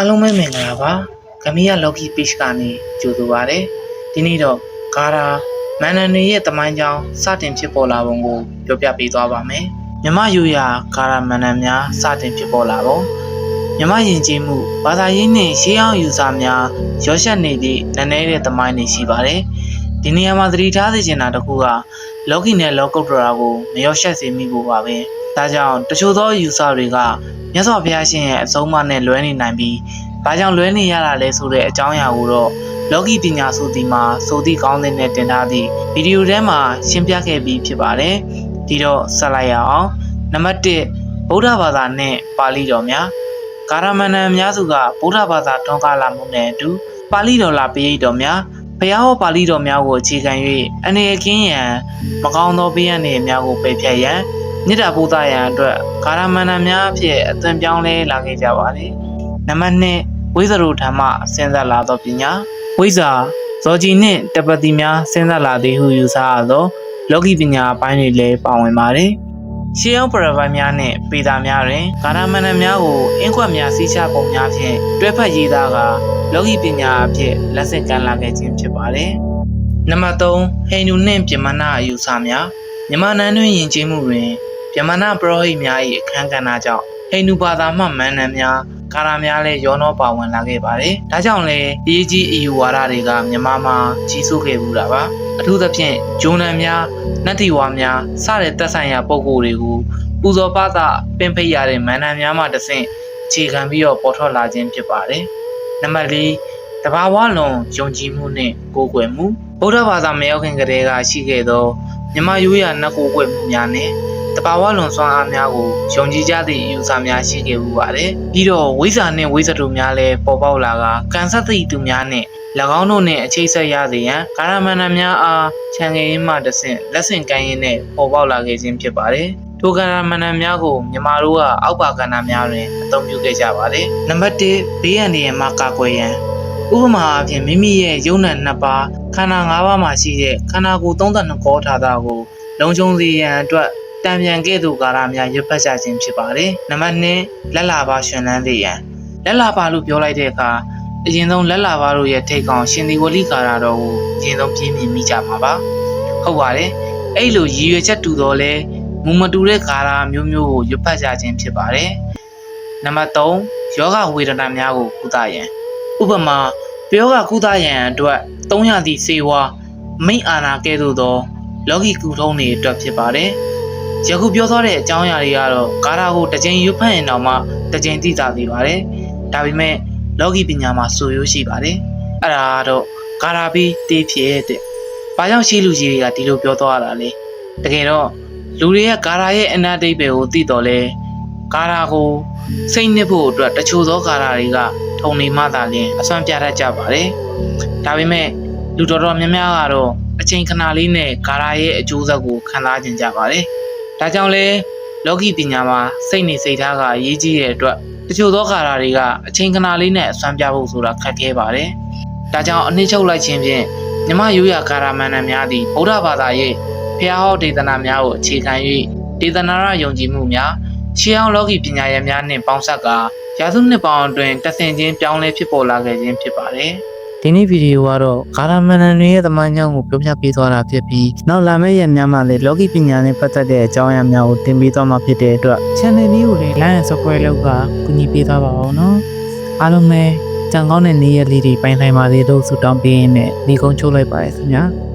အားလုံးပဲမင်္ဂလာပါဂမီယာလော်ကီ page ကနေကြိုဆိုပါရစေဒီနေ့တော့ဂါရာမန်နန်တွေရဲ့တမိုင်းကြောင်းစတင်ဖြစ်ပေါ်လာပုံကိုပြောပြပေးသွားပါမယ်မြမယူရာဂါရာမန်နန်များစတင်ဖြစ်ပေါ်လာပုံမြမယဉ်ကျေးမှုဘာသာရေးနှင့်ရှေးအောင်ယူဆများရောရှက်နေသည့်နည်းနည်းတဲ့တမိုင်းတွေရှိပါတယ် ဒီနေရာမှာသတိထားစေချင်တာတစ်ခုကလော်ကီနဲ့လောကုတ္တရာကိုမရောရှက်စေမိဖို့ပါပဲဒါကြောင့်တချို့သောယူဆတွေကမြတ်စွာဘုရားရှင်ရဲ့အဆုံးအမနဲ့လွဲနေနိုင်ပြီးဘာကြောင့်လွဲနေရတာလဲဆိုတဲ့အကြောင်းအရာကိုတော့လောကီပညာဆိုဒီမှာဆိုသည့်ကောင်းတဲ့နဲ့တင်ထားသည့်ဗီဒီယိုထဲမှာရှင်းပြခဲ့ပြီးဖြစ်ပါတယ်ဒီတော့ဆက်လိုက်ရအောင်နံပါတ်1ဗုဒ္ဓဘာသာနဲ့ပါဠိတော်များကာရမဏန်အများစုကဗုဒ္ဓဘာသာထွန်းကားလာမှုနဲ့အတူပါဠိတော်လာပိဋိတော်များ ဘုရားဟောပါဠိတော်များကိုအခြေခံ၍အနေအကင်းရန်မကောင်းသောဘေးရန်တွေများကိုပယ်ဖျက်ရန်မြစ်တာပို့သားရန်အတွက်ကာရမဏန်များအဖြစ်အသွင်ပြောင်းလဲလာခဲ့ကြပါတယ်နံပါတ်2ဝိဇရုဓမ္မစဉ်းစားလာသောပညာဝိဇာဇောကြီးနှင့်တပတိများစဉ်းစားလာသည်ဟုယူဆရသောလောကီပညာအပိုင်းတွေလည်းပါဝင်ပါတယ် ရှေးအောင်ပရပိုင်များနှင့်ပေတာများတွင်ကာရမဏန်များကိုအင်းခွက်များစီးချပုံများဖြင့်တွဲဖက်ရေးသားကလောကီပညာအဖြစ်လက်ဆင့်ကမ်းလာခဲ့ခြင်းဖြစ်ပါတယ်နံပါတ်3ဟိန္ဒူနှင့်ပြမနာအယူဆများမြန်မာနိုင်ငံတွင်ယဉ်ကျေးမှုတွင်ပြမနာပရောဟိတ်များ၏အခမ်းကဏ္ဍကြောင့်ဟိန္ဒူဘာသာမှမန်နန်များ ကာရာများလည်းရောနှောပါဝင်လာခဲ့ပါတယ်။ဒါကြောင့်လည်းအရေးကြီးအယူဝါဒတွေကမြန်မာမှာကြီးစိုးခဲ့ဘူးတာပါ။အထူးသဖြင့်ဂျုံနံများ၊နတ်တီဝါများစတဲ့သက်ဆိုင်ရာပုံကိုယ်တွေကိုပူဇော်ပါသပင်ဖိတ်ရတဲ့မန္တန်များမှတဆင့်အခြေခံပြီးတော့ပေါ်ထွက်လာခြင်းဖြစ်ပါတယ်။နံပါတ်၄တဘာဝလွန်ယုံကြည်မှုနဲ့ကိုးကွယ်မှုဗုဒ္ဓဘာသာမရောက်ခင်ကတည်းကရှိခဲ့သောမြမရိုးရာနတ်ကိုးကွယ်မှုများနဲ့ တဘာဝလွန်စွမ်းအားများကိုယုံကြည်ကြသည့်အယူဆများရှိခဲ့မှုပါတယ်။ပြီးတော့ဝိဇ္ဇာနှင့်ဝိဇ္ဇတုများလည်းပေါ်ပေါက်လာကကန်ဆက်သည့်သူများနှင့်၎င်းတို့နှင့်အခြေဆက်ရစေရန်ကာရမဏန်များအားခြံငယ်ရင်းမှတဆင့်လက်ဆင့်ကမ်းရင်းနဲ့ပေါ်ပေါက်လာခဲ့ခြင်းဖြစ်ပါတယ်။ထိုကာရမဏန်များကိုမြန်မာတို့ကအောက်ပါကဏ္ဍများတွင်အသုံးပြုခဲ့ကြပါတယ်။နံပါတ်1ဘေးရန်တွေမှာကာကွယ်ရန်ဥပမာအဖြစ်မိမိရဲ့ယုံနံနှစ်ပါးခန္ဓာ၅ပါးမှာရှိတဲ့ခန္ဓာကိုယ်32ကောထားတာကိုလုံခြုံစေရန်အတွက် တံပြန်ကဲ့သို့ကာရများရွတ်ဖတ်ကြခြင်းဖြစ်ပါတယ်။နံပါတ်2လက်လာပါရှင်လန်းစေရန်လက်လာပါလို့ပြောလိုက်တဲ့အခါအရင်ဆုံးလက်လာပါတို့ရဲ့ထိတ်ကောင်ရှင်ဒီဝလိကာရတော်ကိုအရင်ဆုံးပြင်းပြင်းမိကြမှာပါ။ဟုတ်ပါတယ်။အဲ့လိုရည်ရွယ်ချက်တူတော့လဲမူမတူတဲ့ကာရမျိုးမျိုးကိုရွတ်ဖတ်ကြခြင်းဖြစ်ပါတယ်။နံပါတ်3ယောဂဝေဒနာများကိုကုသရန်ဥပမာပယောဂကုသရန်အတွက်သုံးရသည့်စေဝါမိတ်အာနာကဲ့သို့သောလောကီကုထုံးတွေအတွက်ဖြစ်ပါတယ်။ ယခုပြောသွားတဲ့အကြောင်းအရာတွေကတော့ကာရာကိုတစ်ကြိမ်ရွတ်ဖတ်ရင်တော့မှတစ်ကြိမ်သိတာသေးပါတယ်။ဒါပေမဲ့လောကီပညာမှာဆိုရိုးရှိပါတယ်။အဲ့ဒါကတော့ကာရာပြီးတေးဖြစ်တဲ့။ဘာကြောင့်ရှိလူကြီးတွေကဒီလိုပြောသွားတာလဲ။တကယ်တော့လူတွေကကာရာရဲ့အနာတိတ်ပဲကိုသိတော်လဲကာရာကိုစိတ်နှစ်ဖို့အတွက်တချို့သောကာရာတွေကထုံနေမှသာလျှင်အစွမ်းပြတတ်ကြပါတယ်။ဒါပေမဲ့လူတော်တော်များများကတော့အချိန်ခဏလေးနဲ့ဂါရာရဲ့အကျိုးဆက်ကိုခံစားကြကြပါတယ်။ ဒါကြောင့်လဲလောကီပညာမှာစိတ်နေစိတ်ထားကအရေးကြီးတဲ့အတွက်တချို့သောဂါရာတွေကအချိန်ခဏလေးနဲ့အစွမ်းပြဖို့ဆိုတာခက်ခဲပါတယ်။ဒါကြောင့်အနည်းချုပ်လိုက်ခြင်းဖြင့်မြမရိုးရာဂါရာမန္တန်များသည်ဗုဒ္ဓဘာသာရဲ့ဖျားဟောဒေသနာများကိုအခြေခံ၍ဒေသနာရယုံကြည်မှုများရှေးအောင်လောကီပညာရပ်များနှင့်ပေါင်းစပ်ကာရာစုနှစ်ပေါင်းအတွင်းတဆင်ချင်းပြောင်းလဲဖြစ်ပေါ်လာခဲ့ခြင်းဖြစ်ပါတယ်။ ဒီနေ့ဗီဒီယိုကတော့ဂါရမန်နန်တွေရဲ့သမိုင်းကြောင်းကိုပြောပြပေးသွားတာဖြစ်ပြီးနောက်လာမယ့်ရက်များမှာလည်းလောကီပညာနဲ့ပတ်သက်တဲ့အကြောင်းအရာများကိုသင်ပေးသွားမှာဖြစ်တဲ့အတွက် channel လေးကိုလည်း like and subscribe လုပ်ကကူညီပေးသွားပါအောင်နော်။အားလုံးပဲကြံကောင်းတဲ့နေ့ရက်လေးတွေပိုင်ဆိုင်ပါသေးလို့ဆုတောင်းပေးရင်းနဲ့ဒီကုန်းချုပ်လိုက်ပါရစေခင်ဗျာ။